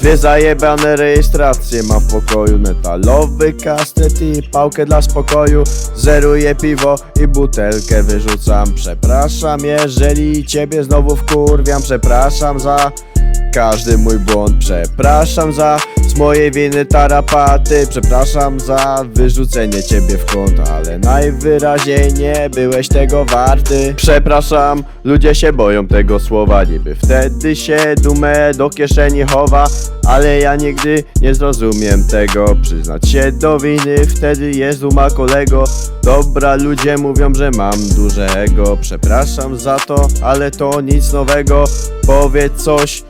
Dwie zajebane rejestracje mam w pokoju Metalowy kastet i pałkę dla spokoju. Zeruję piwo i butelkę wyrzucam. Przepraszam jeżeli ciebie znowu wkurwiam Przepraszam za każdy mój błąd Przepraszam za z mojej winy tarapaty. Przepraszam za wyrzucenie ciebie w kąt Ale najwyraźniej nie byłeś tego warty. Przepraszam, ludzie się boją tego słowa. Niby wtedy się dumę do kieszeni chowa Ale ja nigdy nie zrozumiem tego. Przyznać się do winy, wtedy jest duma kolego. Dobra, ludzie mówią, że mam dużego Przepraszam za to, ale to nic nowego. Powiedz coś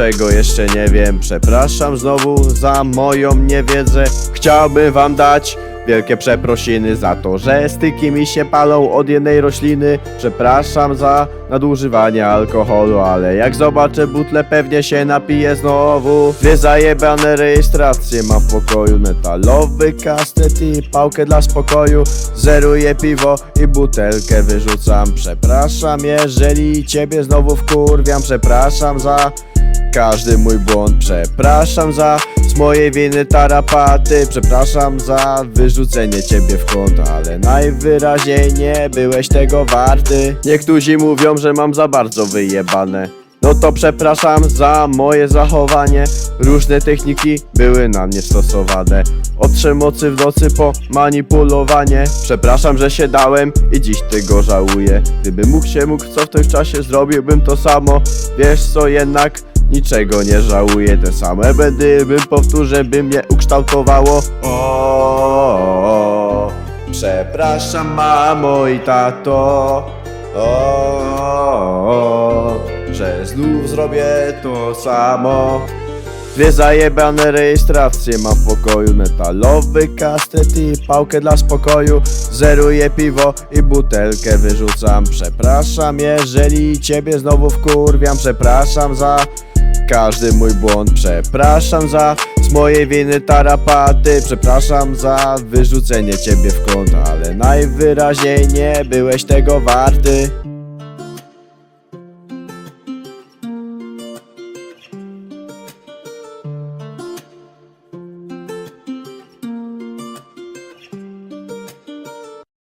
czego jeszcze nie wiem. Przepraszam znowu za moją niewiedzę. Chciałbym wam dać wielkie przeprosiny za to, że styki mi się palą od jednej rośliny. Przepraszam za nadużywanie alkoholu, ale jak zobaczę butlę pewnie się napiję znowu. Dwie zajebane rejestracje mam w pokoju Metalowy kastet i pałkę dla spokoju. Zeruję piwo i butelkę wyrzucam. Przepraszam jeżeli ciebie znowu wkurwiam. Przepraszam za każdy mój błąd Przepraszam za z mojej winy tarapaty. Przepraszam za wyrzucenie ciebie w kąt Ale najwyraźniej nie byłeś tego warty. Niektórzy mówią, że mam za bardzo wyjebane. No to przepraszam za moje zachowanie. Różne techniki były na mnie stosowane. Od przemocy w nocy po manipulowanie. Przepraszam, że się dałem i dziś tego żałuję. Gdybym mógł się mógł co w tym czasie zrobiłbym to samo. Wiesz co jednak niczego nie żałuję Te same błędy bym powtórzę by mnie ukształtowało. O. Przepraszam mamo i tato. O, że znów zrobię to samo. Dwie zajebane rejestracje mam w pokoju Metalowy kastet i pałkę dla spokoju. Zeruję piwo i butelkę wyrzucam. Przepraszam jeżeli ciebie znowu wkurwiam Przepraszam za każdy mój błąd. Przepraszam za z mojej winy tarapaty Przepraszam za wyrzucenie ciebie w kąt Ale najwyraźniej nie byłeś tego warty